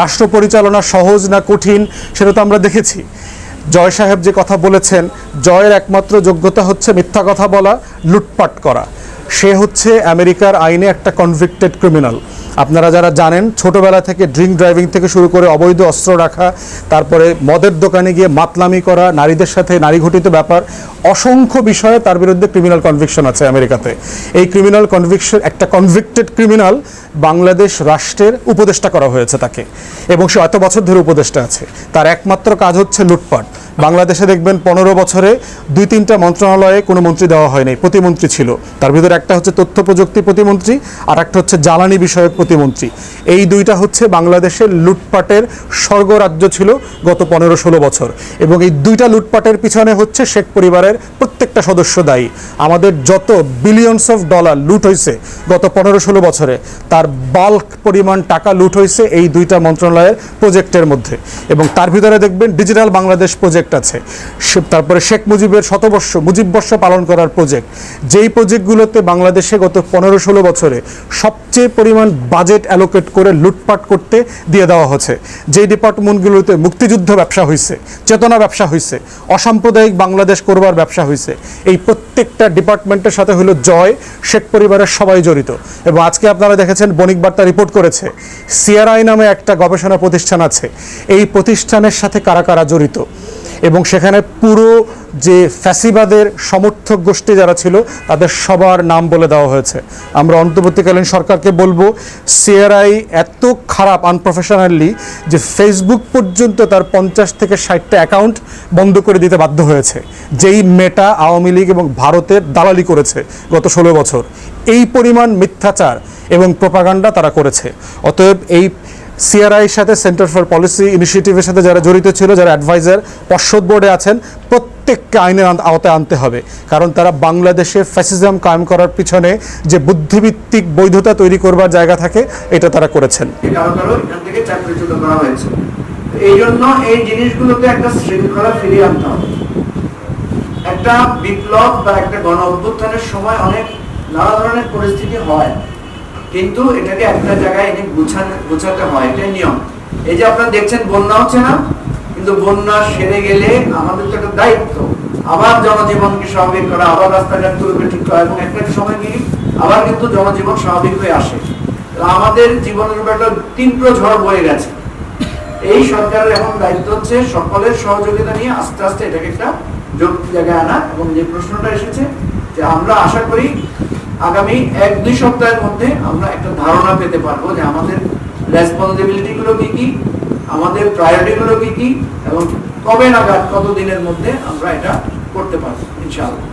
রাষ্ট্র পরিচালনা সহজ না কঠিন, সেটা তো আমরা দেখেছি। জয় সাহেব যে কথা বলেছেন, জয়ের একমাত্র যোগ্যতা হচ্ছে মিথ্যা কথা বলা, লুটপাট করা। সে হচ্ছে আমেরিকার আইনে একটা কনভিক্টেড ক্রিমিনাল আপনারা যারা জানেন, ছোটবেলা থেকে ড্রিঙ্ক ড্রাইভিং থেকে শুরু করে অবৈধ অস্ত্র রাখা, তারপরে মদের দোকানে গিয়ে মাতলামি করা, নারীদের সাথে নারী ঘটিত ব্যাপার, অসংখ্য বিষয়ে তার বিরুদ্ধে ক্রিমিনাল কনভিকশন আছে আমেরিকাতে। এই ক্রিমিনাল কনভিকশন একটা কনভিক্টেড ক্রিমিনাল বাংলাদেশ রাষ্ট্রের উপদেষ্টা করা হয়েছে তাকে। এবং সে এত বছর ধরে উপদেষ্টা আছে। তার একমাত্র কাজ হচ্ছে লুটপাট। বাংলাদেশে দেখবেন পনেরো বছরে দুই তিনটা মন্ত্রণালয়ে কোনো মন্ত্রী দেওয়া হয়নি প্রতিমন্ত্রী ছিল। তার ভিতরে একটা হচ্ছে তথ্য প্রযুক্তি প্রতিমন্ত্রী, আর একটা হচ্ছে জ্বালানি বিষয়ক প্রতিমন্ত্রী। এই দুইটা হচ্ছে বাংলাদেশের লুটপাটের স্বর্গরাজ্য ছিল গত পনেরো ষোলো বছর। এবং এই দুইটা লুটপাটের পিছনে হচ্ছে শেখ পরিবারের প্রত্যেকটা সদস্য দায়ী। আমাদের যত বিলিয়নস অফ ডলার লুট হয়েছে গত পনেরো ষোলো বছরে, তার বাল্ক পরিমাণ টাকা লুট হয়েছে এই দুইটা মন্ত্রণালয়ের প্রজেক্টের মধ্যে। এবং তার ভিতরে দেখবেন ডিজিটাল বাংলাদেশ প্রজেক্ট আছে। তারপরে শেখ মুজিবের শতবর্ষ মুজিববর্ষ পালন করার প্রজেক্ট যেই প্রজেক্টগুলোতে বাংলাদেশে গত পনেরো ষোলো বছরে সবচেয়ে পরিমাণ বাজেট অ্যালোকেট করে লুটপাট করতে দিয়ে দেওয়া হচ্ছে, যেই ডিপার্টমেন্টগুলোতে মুক্তিযুদ্ধ ব্যবসা হয়েছে চেতনা ব্যবসা হয়েছে অসাম্প্রদায়িক বাংলাদেশ করবার ব্যবসা হয়েছে এই প্রত্যেকটা ডিপার্টমেন্টের সাথে হলো জয়, শেখ পরিবারের সবাই জড়িত। এবং আজকে আপনারা দেখেছেন, বণিক বার্তা রিপোর্ট করেছে, সিআরআই নামে একটা গবেষণা প্রতিষ্ঠান আছে, এই প্রতিষ্ঠানের সাথে কারা কারা জড়িত? এবং সেখানে পুরো যে ফ্যাসিবাদের সমর্থক গোষ্ঠী যারা ছিল, তাদের সবার নাম বলে দেওয়া হয়েছে। আমরা অন্তর্বর্তীকালীন সরকারকে বলব, সিআরআই এত খারাপ আনপ্রফেশনালি যে ফেসবুক পর্যন্ত তার পঞ্চাশ থেকে ষাটটা অ্যাকাউন্ট বন্ধ করে দিতে বাধ্য হয়েছে, যেই মেটা আওয়ামী লীগ এবং ভারতের দালালি করেছে গত ষোলো বছর। এই পরিমাণ মিথ্যাচার এবং প্রপাগান্ডা তারা করেছে। অতএব এই সিআরআইয়ের সাথে সেন্টার ফর পলিসি ইনিশিয়েটিভের সাথে যারা জড়িত ছিল, যারা অ্যাডভাইজার পর্ষদ বোর্ডে আছেন, প্রত্যেককে আইনের আওতায় আনতে হবে। কারণ তারা বাংলাদেশে ফ্যাসিজম কায়েম করার পিছনে যে বুদ্ধিভিত্তিক বৈধতা তৈরি করবার জায়গা থাকে, এটা তারা করেছেন। এই জন্য এই একটা শৃঙ্খলা ফিরিয়ে আনতে হবে। একটা বিপ্লব বা একটা গণ অভ্যুত্থানের সময় অনেক নানা ধরনের পরিস্থিতি হয়। কিন্তু এটাকে একটা জায়গায় এনে গুছানো, গোছাতে হয়, এটাই নিয়ম। এই যে আপনারা দেখছেন, বন্যা হচ্ছে না, কিন্তু বন্যা সেরে গেলে আমাদের তো একটা দায়িত্ব। আবার জনজীবনকে স্বাভাবিক করা, আবার রাস্তাঘাটগুলোকে ঠিক করা, এবং একটা সময় গিয়ে আবার কিন্তু জনজীবন স্বাভাবিক হয়ে আসে। আমাদের জীবনের উপর একটা তীব্র ঝড় বয়ে গেছে। এই সরকারের এখন দায়িত্ব হচ্ছে সকলের সহযোগিতা নিয়ে আস্তে আস্তে এটাকে একটা যোগ জায়গায় আনা, এবং যে প্রশ্নটা এসেছে, যে আমরা আশা করি আগামী এক, দুই সপ্তাহের মধ্যে আমরা একটা ধারণা পেতে পারব যে আমাদের রেসপন্সিবিলিটি গুলো কি কি, আমাদের প্রায়োরিটি গুলো কি কি, এবং কবে নাগাদ, কতদিনের মধ্যে আমরা এটা করতে পারব, ইনশাআল্লাহ।